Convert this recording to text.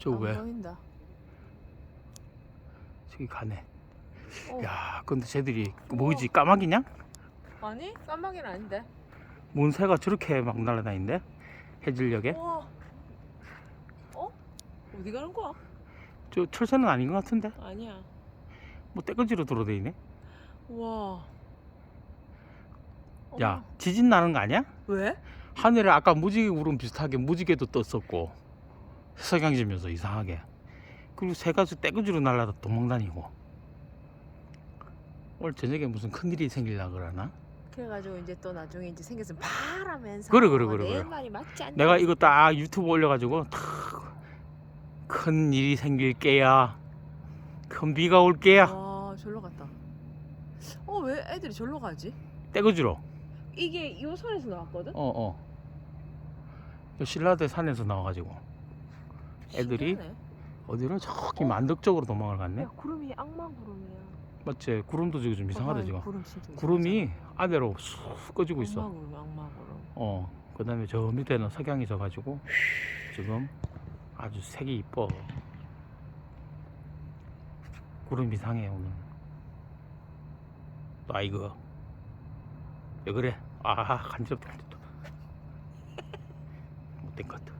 저 안 왜? 보인다. 저기 가네. 어. 야, 근데 쟤들이 뭐지? 까마귀냐? 아니 깜빡이는 아닌데. 뭔 새가 저렇게 막 날아다니는데? 해질녘에? 우와. 어? 어디 가는 거야? 저 철새는 아닌 것 같은데? 아니야. 뭐 떼거지로 돌아다니네? 우와. 야, 지진 나는 거 아니야? 왜? 하늘에 아까 무지개 구름 비슷하게 무지개도 떴었고 석양지면서 이상하게. 그리고 새가 저 떼거지로 날아다 도망다니고. 오늘 저녁에 무슨 큰일이 생길라 그러나? 그래가지고 이제 또 나중에 이제 생겼으면 바라면서 그래, 그래, 그래, 내 그래. 말이 맞지 않냐? 내가 이거 딱 유튜브 올려가지고 큰 일이 생길 게야. 큰 비가 올 게야. 와 절로 갔다. 어 왜 애들이 절로 가지? 떼거지로. 이게 이 선에서 나왔거든? 어어. 신라대 산에서 나와가지고 애들이 신기하네. 어디로 저기 어? 만덕 쪽으로 도망을 갔네 야 구름이 악마 구름이야 맞지 구름도 지금 좀 이상하다 봐봐, 지금 구름 진짜 구름이. 아래로 쑥 꺼지고 있어. 악마 구름 악마 구름 어. 그다음에 저 밑에는 석양이 져 가지고 지금 아주 색이 이뻐. 구름 이상해 오늘. 또 아이고 왜 그래? 아 간지럽다. 못된 것 같아.